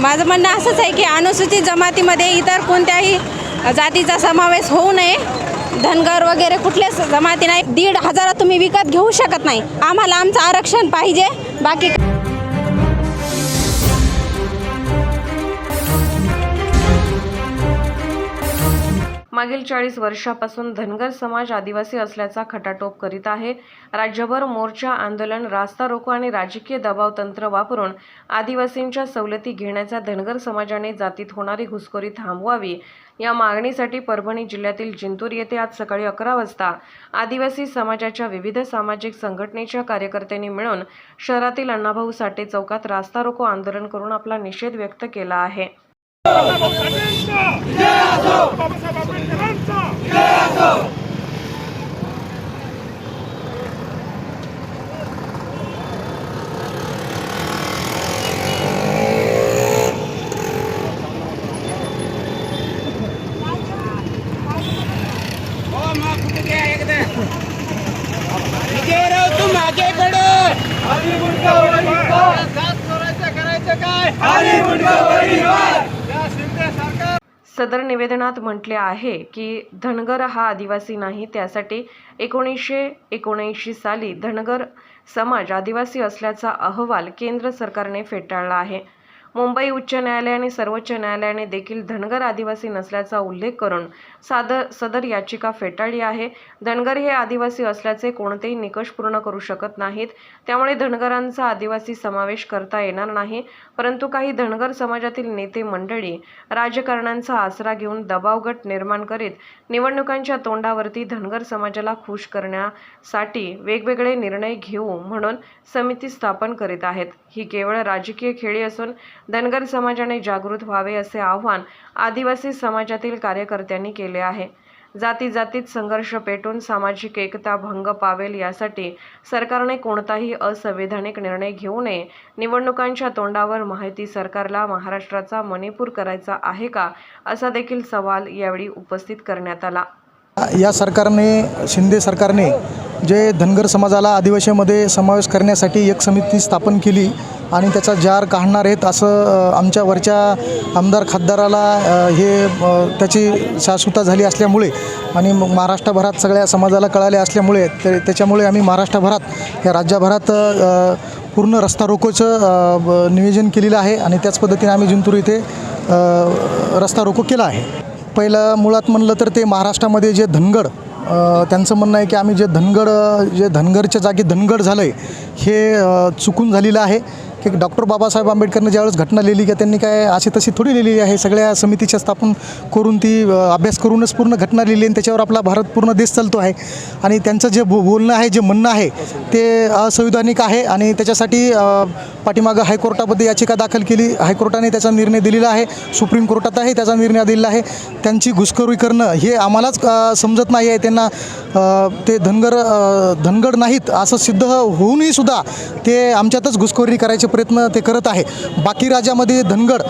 माझं म्हणणं असंच आहे की अनुसूचित जमातीमध्ये इतर कोणत्याही जातीचा समावेश होऊ नये. धनगर वगैरे कुठल्याच जमाती नाही. दीड हजारात तुम्ही विकत घेऊ शकत नाही. आम्हाला आमचं आरक्षण पाहिजे. बाकी मागील चाळीस वर्षापासून धनगर समाज आदिवासी असल्याचा खटाटोप करीत आहे. राज्यभर मोर्चा आंदोलन रास्ता रोको आणि राजकीय दबाव तंत्र वापरून आदिवासींच्या सवलती घेण्याचा धनगर समाजाने जातीत होणारी घुसखोरी थांबवावी. या मागणीसाठी परभणी जिल्ह्यातील जिंतूर येथे आज सकाळी अकरा वाजता आदिवासी समाजाच्या विविध सामाजिक संघटनेच्या कार्यकर्त्यांनी मिळून शहरातील अण्णाभाऊ साठे चौकात रास्ता रोको आंदोलन करून आपला निषेध व्यक्त केला आहे. बाबासाहेब आंबेडकरांचा विजय राव तुम करायचं काय आधी मुंडका या शिंदे सरकार सदर निवेदनात म्हटले आहे की धनगर हा आदिवासी नाही त्यासाठी एकोणीसशे एकोणऐंशी साली धनगर समाज आदिवासी असल्याचा अहवाल केंद्र सरकारने फेटाळला आहे. मुंबई उच्च न्यायालय आणि सर्वोच्च न्यायालयाने देखील धनगर आदिवासी नसल्याचा उल्लेख करून सादर सदर याचिका फेटाळली आहे. धनगर हे आदिवासी असल्याचे कोणतेही निकष पूर्ण करू शकत नाहीत. त्यामुळे धनगरांचा आदिवासी समावेश करता येणार नाही. परंतु काही धनगर समाजातील नेते मंडळी राजकारणांचा आसरा घेऊन दबावगट निर्माण करीत निवडणुकांच्या तोंडावरती धनगर समाजाला खुश करण्यासाठी वेगवेगळे निर्णय घेऊ म्हणून समिती स्थापन करीत आहेत. ही केवळ राजकीय खेळी असून धनगर समाजाने जागृत व्हावे असे आवाहन आदिवासी समाजातील कार्यकर्त्यांनी केले आहे. जाती जातीत संघर्ष पेटून सामाजिक एकता भंग पावेल यासाठी सरकारने कोणताही असंवैधानिक निर्णय घेऊ नये. निवडणुकांच्या तोंडावर माहिती सरकारला महाराष्ट्राचा मणिपूर करायचा आहे का? असा देखील सवाल यावेळी उपस्थित करण्यात आला. या सरकारने शिंदे सरकारने जे धनगर समाजाला आदिवासीमध्ये समावेश करण्यासाठी एक समिती स्थापन केली आणि त्याचा जार काढणार आहेत असं आमच्या वरच्या आमदार खासदाराला हे त्याची शाश्वता झाली असल्यामुळे आणि महाराष्ट्रभरात सगळ्या समाजाला कळाले असल्यामुळे ते त्याच्यामुळे आम्ही महाराष्ट्रभरात या राज्यभरात पूर्ण रस्ता रोकोचं नियोजन केलेलं आहे आणि त्याच पद्धतीने आम्ही जिंतूर इथे रस्ता रोको केला आहे. पहिलं मुळात म्हणलं तर ते महाराष्ट्रामध्ये जे धनगड त्यांचं म्हणणं आहे की आम्ही जे धनगड जे धनगरच्या जागी धनगड झालं आहे हे चुकून झालेलं आहे. की डॉक्टर बाबासाहेब आंबेडकरनं ज्यावेळेस घटना लिहिली की त्यांनी काय अशी तशी थोडी लिहिलेली आहे सगळ्या समितीच्या स्थापन करून ती अभ्यास करूनच पूर्ण घटना लिहिली आणि त्याच्यावर आपला भारत पूर्ण देश चालतो आहे. आणि त्यांचं जे बो बोलणं आहे जे म्हणणं आहे ते असंविधानिक आहे आणि त्याच्यासाठी पाठीमागं हायकोर्टामध्ये याचिका दाखल केली. हायकोर्टाने त्याचा निर्णय दिलेला आहे सुप्रीम कोर्टात आहे त्याचा निर्णय दिलेला आहे. त्यांची घुसखोरी करणं हे आम्हालाच समजत नाही आहे. त्यांना ते धनगर धनगड नाहीत असं सिद्ध होऊनही सुद्धा ते आमच्यातच घुसखोरी करायचे प्रयत्न ते करत आहे. बाकी राज्यामध्ये धनगड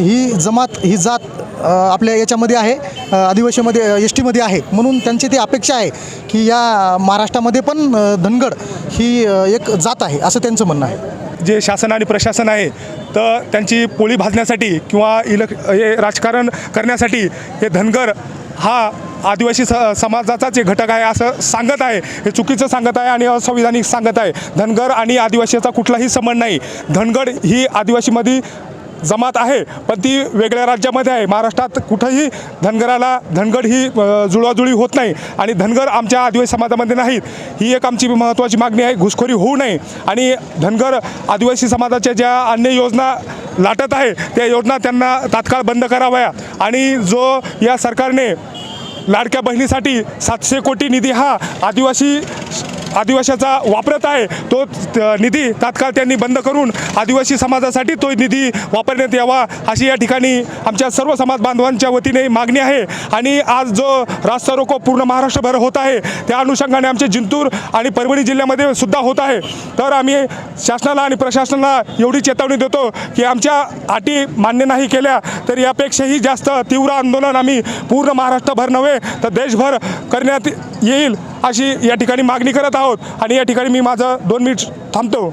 ही जमात ही जात आपल्या याच्यामध्ये आहे आदिवासीमध्ये एस टीमध्ये आहे. म्हणून त्यांची ती अपेक्षा आहे की या महाराष्ट्रामध्ये पण धनगड ही एक जात आहे असं त्यांचं म्हणणं आहे. जे शासन आणि प्रशासन आहे तर त्यांची पोळी भाजण्यासाठी किंवा इलेक् हे राजकारण करण्यासाठी हे धनगर हा आदिवासी स समाजाचाच एक घटक आहे असं सांगत आहे हे चुकीचं सांगत आहे आणि असंविधानिक सांगत आहे. धनगर आणि आदिवासीचा कुठलाही संबंध नाही. धनगड ही आदिवासीमध्ये जमात आहे पण ती वेगळ्या राज्यामध्ये आहे. महाराष्ट्रात कुठंही धनगराला धनगड ही जुळवाजुळी होत नाही आणि धनगर आमच्या आदिवासी समाजामध्ये नाहीत. ही एक आमची महत्त्वाची मागणी आहे घुसखोरी होऊ नये. आणि धनगर आदिवासी समाजाच्या ज्या अन्य योजना लाटत आहे त्या योजना त्यांना तात्काळ बंद कराव्या. आणि जो या सरकारने लाडक्या बहिणीसाठी सातशे कोटी निधी हा आदिवासी आदिवाशाचा वापरत आहे तो त- निधी तात्काळ त्यांनी बंद करून आदिवासी समाजासाठी तो निधी वापरण्यात यावा अशी या ठिकाणी आमच्या सर्व समाज बांधवांच्या वतीने मागणी आहे. आणि आज जो रास्ता रोको पूर्ण महाराष्ट्रभर होत आहे त्या अनुषंगाने आमचे जिंतूर आणि परभणी जिल्ह्यामध्ये सुद्धा होत आहे. तर आम्ही शासनाला आणि प्रशासनाला एवढी चेतावणी देतो की आमच्या अटी मान्य नाही केल्या तर यापेक्षाही जास्त तीव्र आंदोलन आम्ही पूर्ण महाराष्ट्रभर नव्हे तर देशभर करण्यात येईल अशी या ठिकाणी मागणी करत आहोत. आणि या ठिकाणी मी माझं दोन मिनिट थांबतो.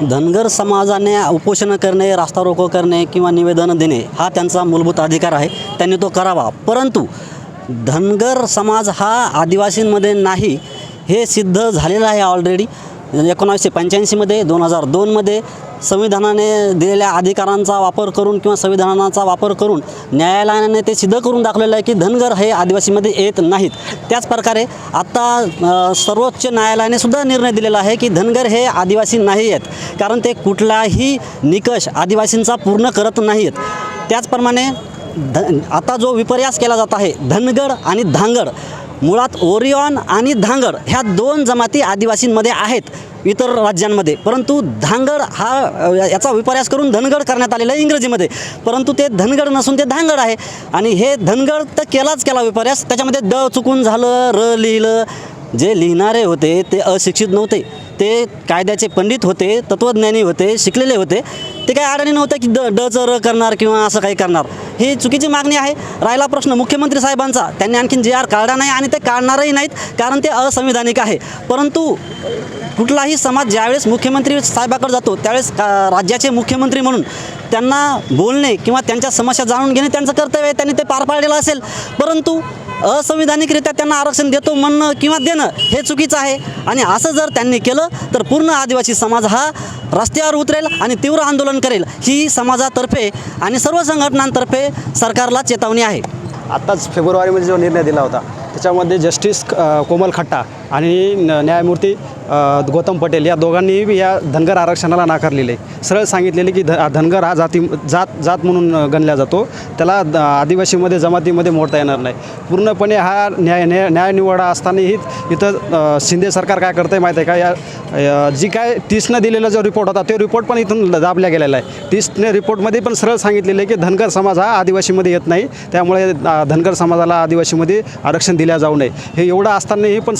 धनगर समाजाने उपोषण करणे रास्ता रोको करणे किंवा निवेदन देणे हा त्यांचा मूलभूत अधिकार आहे. त्यांनी तो करावा. परंतु धनगर समाज हा आदिवासींमध्ये नाही हे सिद्ध झालेलं आहे ऑलरेडी एकोणावीसशे पंच्याऐंशीमध्ये दोन हजार दोनमध्ये संविधानाने दिलेल्या अधिकारांचा वापर करून किंवा संविधानाचा वापर करून न्यायालयाने ते सिद्ध करून दाखवलेलं आहे की धनगर हे आदिवासीमध्ये येत नाहीत. त्याच प्रकारे आत्ता सर्वोच्च न्यायालयाने सुद्धा निर्णय दिलेला आहे की धनगर हे आदिवासी नाही आहेत. कारण ते कुठलाही निकष आदिवासींचा पूर्ण करत नाही आहेत त्याचप्रमाणे ध आता जो विपर्यास केला जात आहे धनगड आणि धांगड मुळात ओरियॉन आणि धांगड ह्या दोन जमाती आदिवासींमध्ये आहेत इतर राज्यांमध्ये. परंतु धांगड हा याचा विपर्यास करून धनगड करण्यात आलेला आहे इंग्रजीमध्ये. परंतु ते धनगड नसून ते धांगड आहे. आणि हे धनगड तर केलाच केला विपर्यास त्याच्यामध्ये ड चुकून झालं र लिहिलं. जे लिहिणारे होते ते अशिक्षित नव्हते. ते कायद्याचे पंडित होते तत्त्वज्ञानी होते शिकलेले होते. ते काही अडाणी नव्हते की ड डचं र करणार किंवा असं काही करणार. ही चुकीची मागणी आहे. राहिला प्रश्न मुख्यमंत्री साहेबांचा. त्यांनी आणखीन जे आर काढला नाही आणि ते काढणारही नाहीत कारण ते असंविधानिक आहे. परंतु कुठलाही समाज ज्यावेळेस मुख्यमंत्री साहेबाकडे जातो त्यावेळेस राज्याचे मुख्यमंत्री म्हणून त्यांना बोलणे किंवा त्यांच्या समस्या जाणून घेणे त्यांचं कर्तव्य आहे. त्यांनी ते पार पाडलेलं असेल. परंतु असंविधानिकरित्या त्यांना आरक्षण देतो म्हणणं किंवा देणं हे चुकीचं आहे. आणि असं जर त्यांनी केलं तर पूर्ण आदिवासी समाज हा रस्त्यावर उतरेल आणि तीव्र आंदोलन करेल. ही समाजातर्फे आणि सर्व संघटनांतर्फे सरकारला चेतावणी आहे. आत्ताच फेब्रुवारीमध्ये जो निर्णय दिला होता त्याच्यामध्ये जस्टिस कोमल खट्टा आणि न- न्यायमूर्ती गौतम पटेल या दोघांनीही बी या धनगर आरक्षणाला नाकारलेले. आहे. सरळ सांगितलेले की ध धनगर हा जाती जात जात म्हणून गणला जातो. त्याला द- आदिवासीमध्ये जमातीमध्ये मोडता येणार नाही. पूर्णपणे हा न्याय न्याय न्यायनिवाडा असतानाही इथं शिंदे सरकार काय करतं आहे माहीत आहे का? या जी काय तीसनं दिलेला जो रिपोर्ट होता तो रिपोर्ट पण इथून दाबल्या गेलेला आहे. तीसने रिपोर्टमध्ये पण सरळ सांगितलेलं आहे की धनगर समाज हा आदिवासीमध्ये येत नाही. त्यामुळे धनगर समाजाला आदिवासीमध्ये आरक्षण दिल्या जाऊ नये. हे एवढं असतानाही पण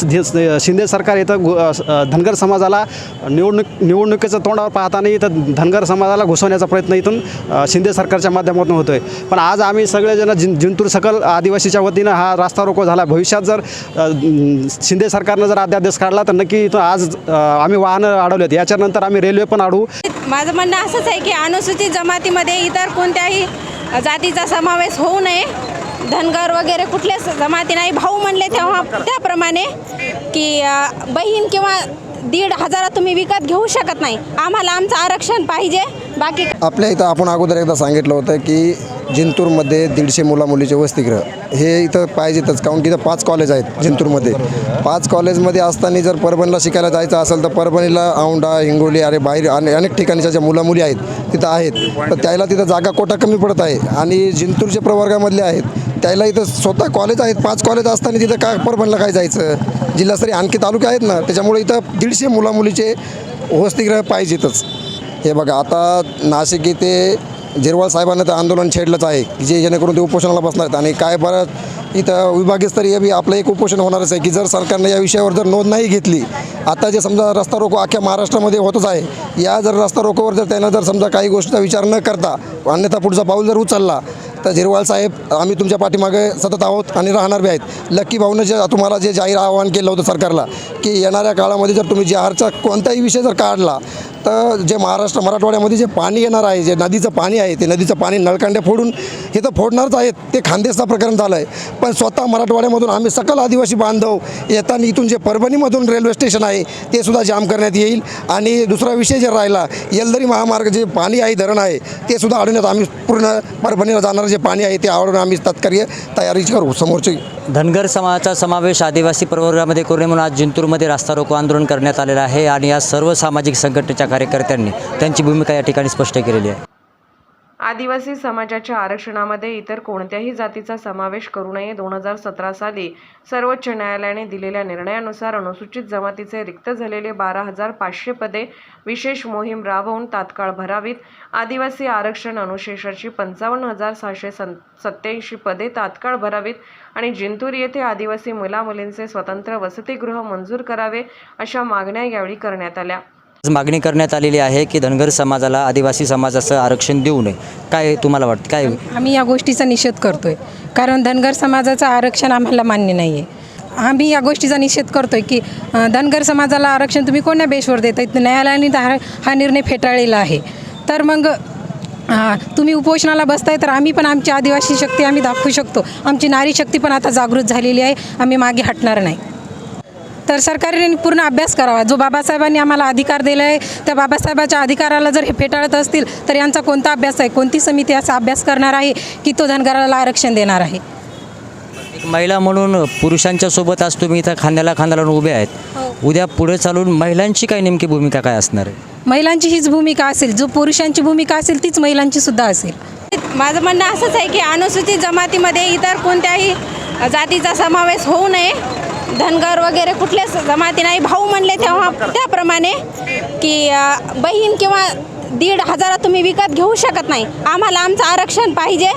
शिंदे सरकार इथं धनगर समाजाला निवडणूक निवडणुकीचं तोंडावर पाहताना इथं धनगर समाजाला घुसवण्याचा प्रयत्न इथून शिंदे सरकारच्या माध्यमातून होतो आहे पण आज आम्ही सगळेजण जिं जिंतूर सकल आदिवासीच्या वतीनं हा रास्ता रोको झाला. भविष्यात जर शिंदे सरकारनं जर अध्यादेश काढला तर नक्की इथं आज आम्ही वाहनं अडवलेत. याच्यानंतर आम्ही रेल्वे पण अडवू माझं म्हणणं असंच आहे की अनुसूचित जमातीमध्ये इतर कोणत्याही जातीचा समावेश होऊ नये. धनगर वगैरे कुठल्याच जमाती नाही. भाऊ म्हणले तेव्हा त्याप्रमाणे की बहीण किंवा दीड हजारात तुम्ही विकत घेऊ शकत नाही. आम्हाला आमचं आरक्षण पाहिजे. बाकी आपल्या इथं आपण अगोदर एकदा सांगितलं होतं की जिंतूरमध्ये दीडशे मुला मुलीचे वसतिगृह. हे इथं पाहिजेतच काऊन की इथं पाच कॉलेज आहेत जिंतूरमध्ये. पाच कॉलेजमध्ये असताना जर परभणीला शिकायला जायचं असेल तर परभणीला औंढा हिंगोली अरे बाहेर आणि अनेक ठिकाणीच्या ज्या मुला मुली आहेत तिथं आहेत. तर त्याला तिथं जागा कोटा कमी पडत आहे. आणि जिंतूरच्या प्रवर्गामधले आहेत त्याला इथं स्वतः कॉलेज आहेत. पाच कॉलेज असताना तिथं काय परभणीला काय जायचं? जिल्हास्तरीय आणखी तालुके आहेत ना त्याच्यामुळे इथं दीडशे मुला मुलीचे वसतिगृह पाहिजेतच. हे बघा आता नाशिक इथे झिरवाळ साहेबांना तर आंदोलन छेडलंच आहे की जे जेणेकरून ते उपोषणाला बसणार आहेत. आणि काय परत इथं विभागीयस्तरीय बी आपलं एक उपोषण होणारच आहे की जर सरकारने या विषयावर जर नोंद नाही घेतली आता जे समजा रस्ता रोको अख्ख्या महाराष्ट्रामध्ये होतच आहे या जर रस्ता रोकोवर जर त्यानं जर समजा काही गोष्टीचा विचार न करता अन्यथा पुढचा पाऊल जर उचलला तर झिरवाळ साहेब आम्ही तुमच्या पाठीमागे सतत आहोत आणि राहणार बी आहेत. लक्की भाऊनं जे तुम्हाला जे जाहीर आवाहन केलं होतं सरकारला की येणाऱ्या काळामध्ये जर तुम्ही जहारचा कोणताही विषय जर काढला तर जे महाराष्ट्र मराठवाड्यामध्ये जे पाणी येणार आहे जे नदीचं पाणी आहे ते नदीचं पाणी नळकांड्या फोडून हे तर फोडणारच आहेत ते खानदेशचा प्रकरण झालं आहे पण स्वतः मराठवाड्यामधून आम्ही सकल आदिवासी बांधव येताना इथून जे परभणीमधून रेल्वे स्टेशन आहे ते सुद्धा जाम करण्यात येईल. आणि दुसरा विषय जर राहिला येलदरी महामार्ग जे पाणी आहे धरण आहे ते सुद्धा अडवण्यात आम्ही पूर्ण परभणीला जाणार जे पाणी आहे ते आवडून आम्ही तात्कार्य तयारी करू समोरची. धनगर समाजाचा समावेश आदिवासी प्रवर्गामध्ये करू नये म्हणून आज जिंतूरमध्ये रास्ता रोको आंदोलन करण्यात आलेलं आहे आणि या सर्व सामाजिक संघटनेच्या कार्यकर्त्यांनी त्यांची भूमिका या ठिकाणी स्पष्ट केलेली आहे. आदिवासी समाजाच्या आरक्षणामध्ये इतर कोणत्याही जातीचा समावेश करू नये. दोन हजार सतरा साली सर्वोच्च न्यायालयाने दिलेल्या निर्णयानुसार अनुसूचित जमातीचे रिक्त झालेले बारा हजार पाचशे पदे विशेष मोहीम राबवून तात्काळ भरावीत. आदिवासी आरक्षण अनुशेषाची पंचावन्न हजार सहाशे सं सत्याऐंशी पदे तात्काळ भरावीत आणि जिंतूर येथे आदिवासी मुलामुलींचे स्वतंत्र वसतिगृह मंजूर करावे अशा मागण्या यावेळी करण्यात आल्या. मागणी करण्यात आलेली आहे की धनगर समाजाला आदिवासी समाजाचं आरक्षण देऊ नये. काय तुम्हाला वाटतं? काय? आम्ही या गोष्टीचा निषेध करतोय. कारण धनगर समाजाचं आरक्षण आम्हाला मान्य नाही आहे आम्ही या गोष्टीचा निषेध करतो आहे की अ, धनगर समाजाला आरक्षण तुम्ही कोण्या बेसवर देता? येत न्यायालयाने हा हा निर्णय फेटाळलेला आहे. तर मग अ, तुम्ही उपोषणाला बसताय तर आम्ही पण आमची आदिवासी शक्ती आम्ही दाखवू शकतो. आमची नारी शक्ती पण आता जागृत झालेली आहे. आम्ही मागे हटणार नाही. तर सरकारने पूर्ण अभ्यास करावा. जो बाबासाहेबांनी आम्हाला अधिकार दिला आहे त्या बाबासाहेबाच्या अधिकाराला जर हे फेटाळत असतील तर यांचा कोणता अभ्यास आहे? कोणती समिती असा अभ्यास करणार आहे की तो धनगराला आरक्षण देणार आहे? एक महिला म्हणून पुरुषांच्या सोबत आज तुम्ही इथं खांद्याला खांदा लावून उभे आहेत. उद्या पुढे चालून महिलांची काय नेमकी भूमिका काय असणार आहे? महिलांची हीच भूमिका असेल. जो पुरुषांची भूमिका असेल तीच महिलांची सुद्धा असेल. माझं म्हणणं असंच आहे की अनुसूचित जमातीमध्ये इतर कोणत्याही जातीचा समावेश होऊ नये. धनगर वगैरे कुठल्याच जमाती नाही भाऊ म्हणले तेव्हा त्याप्रमाणे की बहीण किंवा दीड हजारात तुम्ही विकत घेऊ शकत नाही. आम्हाला आमचं आरक्षण पाहिजे.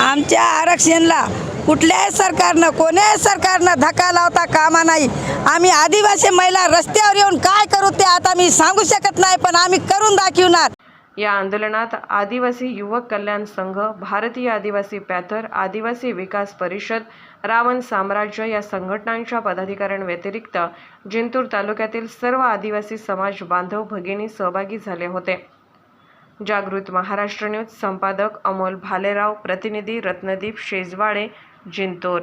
आमच्या आरक्षणला कुठल्याही सरकारनं कोण्याही सरकारनं धक्का लावता कामा नाही. आम्ही आदिवासी महिला रस्त्यावर येऊन काय करू ते आता मी सांगू शकत नाही पण आम्ही करून दाखवणार. या आंदोलनात आदिवासी युवक कल्याण संघ भारतीय आदिवासी पॅथर आदिवासी विकास परिषद रावण साम्राज्य या संघटनांच्या पदाधिकाऱ्यांव्यतिरिक्त जिंतूर तालुक्यातील सर्व आदिवासी समाज बांधव भगिनी सहभागी झाले होते. जागृत महाराष्ट्र न्यूज संपादक अमोल भालेराव प्रतिनिधी रत्नदीप शेजवाडे जिंतूर.